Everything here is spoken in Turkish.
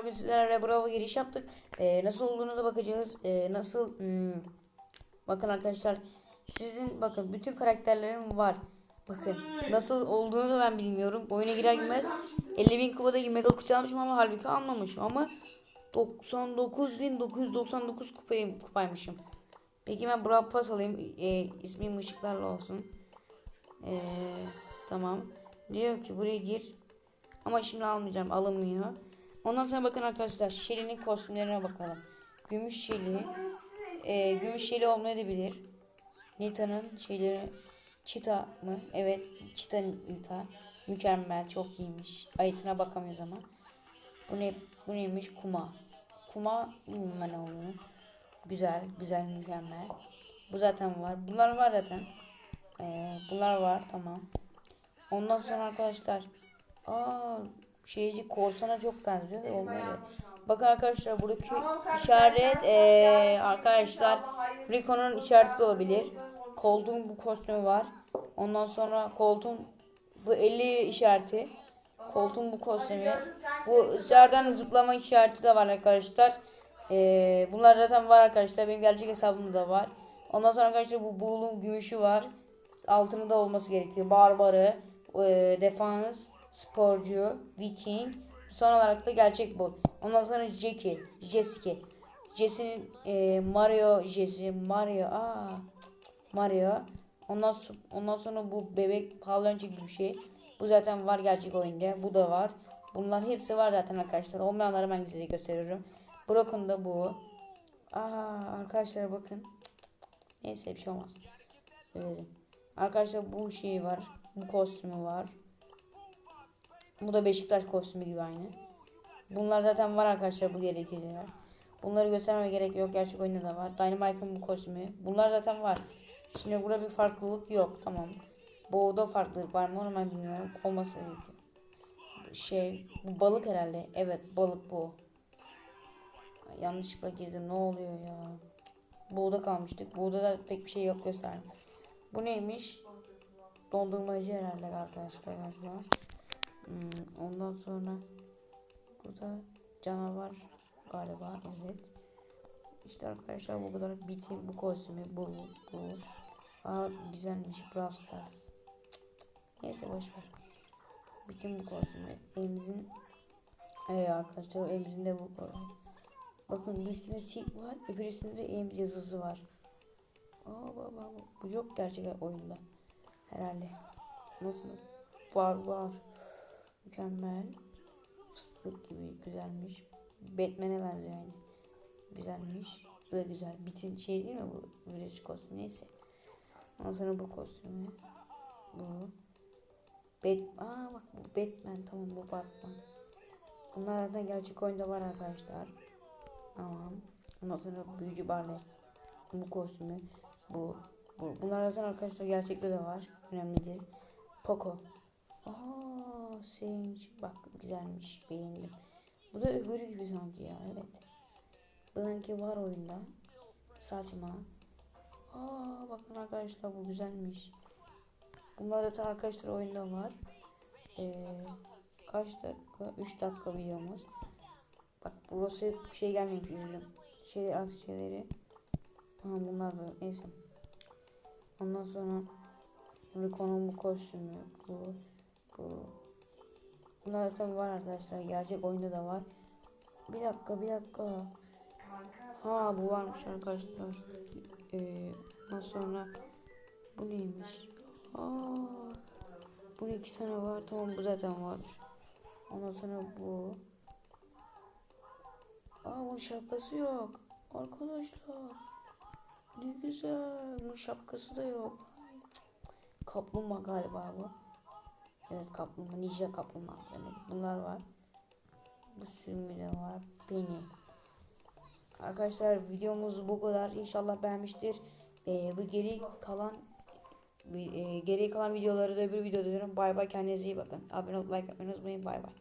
Bugün sizlerle Bravo giriş yaptık. Ee, nasıl olduğunu da bakacağız. Ee, nasıl hmm, bakın arkadaşlar sizin bakın bütün karakterlerim var. Bakın nasıl olduğunu da ben bilmiyorum. Oyuna girer girmez 50.000 kupada mega kutu almışım ama halbuki almamışım ama 99.999 kupayım, kupaymışım. Peki ben Brawl Pass alayım. Ee, ismim ışıklarla olsun. Ee, tamam. Diyor ki buraya gir. Ama şimdi almayacağım. Alınmıyor. Ondan sonra bakın arkadaşlar Shelly'nin kostümlerine bakalım. Gümüş Shelly. E, gümüş Shelly olmayabilir. Nita'nın şeyleri Çita mı? Evet. Çita Nita. Mükemmel. Çok iyiymiş. Ayetine bakamıyoruz ama. Bu ne? Bu neymiş? Kuma. Kuma bilmiyorum ne olduğunu. Güzel. Güzel. Mükemmel. Bu zaten var. Bunlar var zaten. Ee, bunlar var. Tamam. Ondan sonra arkadaşlar. Aa, şeyci korsana çok benziyor da olmadı. Bakın arkadaşlar buradaki işaret eee, arkadaşlar Rico'nun işareti de olabilir. Koltuğun bu kostümü var. Ondan sonra koltuğun bu 50 işareti. Koltuğun bu kostümü. Bu dışarıdan zıplama işareti de var arkadaşlar. Eee, bunlar zaten var arkadaşlar. Benim gerçek hesabımda da var. Ondan sonra arkadaşlar bu buğulun gümüşü var. Altını da olması gerekiyor. Barbarı, eee, defans, sporcu, viking, son olarak da gerçek bol. Ondan sonra Jackie, Jessica. Jesse'nin e, Mario Jesse, Mario, aa Mario. Ondan ondan sonra bu bebek pavyoncu gibi bir şey. Bu zaten var gerçek oyunda. Bu da var. Bunlar hepsi var zaten arkadaşlar. Olmayanları ben size gösteriyorum. Broken da bu. Aa arkadaşlar bakın. Neyse bir şey olmaz. Öyle dedim. Arkadaşlar bu şey var. Bu kostümü var. Bu da Beşiktaş kostümü gibi aynı. Bunlar zaten var arkadaşlar bu gerekliler. Bunları göstermeme gerek yok. Gerçek oyunda da var. Dynamite'ın bu kostümü. Bunlar zaten var. Şimdi burada bir farklılık yok. Tamam. Boğda farklılık var mı onu bilmiyorum. Olması gerekiyor. Şey bu balık herhalde. Evet balık bu. Yanlışlıkla girdim. Ne oluyor ya? Boğda kalmıştık. Boğda da pek bir şey yok gösterdim. Bu neymiş? Dondurmacı herhalde arkadaşlar galiba. Hmm, ondan sonra bu da canavar galiba evet. İşte arkadaşlar bu kadar bitim bu kostümü bu bu. Aa güzelmiş Brawl Stars. Cık, cık. Neyse boş ver. Bitim bu kostümü. Elimizin Evet arkadaşlar elimizin de bu Bakın bir üstünde tik var öbür üstünde de ems yazısı var. Aa baba bu yok gerçek oyunda. Herhalde. Nasıl? Var var. Mükemmel. Fıstık gibi güzelmiş. Batman'e benziyor yani. Güzelmiş. Bu da güzel. Bitin şey değil mi bu virüs kostümü neyse. Ondan sonra bu kostümü. Bu. Bat Aa bak bu Batman tamam bu Batman. Bunlar zaten gerçek oyunda var arkadaşlar. Tamam. Ondan sonra büyücü Barley. Bu kostümü. Bu. Bu. Bunlar zaten arkadaşlar gerçekte de var. Önemlidir. Poco. Aa, Sage. Bak güzelmiş. Beğendim. Bu da öbürü gibi sanki ya. Evet. Bununki var oyunda. Saçma. Aa, bakın arkadaşlar bu güzelmiş. Bunlar da arkadaşlar oyunda var. Ee, kaç dakika? 3 dakika videomuz. Bak burası şey gelmemiş üzüldüm. Şeyler aksiyeleri. Tamam bunlar da neyse. Ondan sonra Rico'nun bu kostümü. Bu. Bu. Bunlar zaten var arkadaşlar. Gerçek oyunda da var. Bir dakika bir dakika. Ha bu varmış arkadaşlar. Ee, sonra bu neymiş? Aa, bunun iki tane var. Tamam bu zaten var. Ondan sonra bu. Aa bunun şapkası yok. Arkadaşlar. Ne güzel. Bunun şapkası da yok. Kaplumbağa galiba bu. Evet kaplumbağa. Ninja kaplumbağa. Yani bunlar var. Bu sürümü de var. Beni. Arkadaşlar videomuz bu kadar. İnşallah beğenmiştir. Ee, bu geri kalan e, geri kalan videoları da bir videoda görün. Bay bay kendinize iyi bakın. Abone olup like atmayı unutmayın. Bay bay.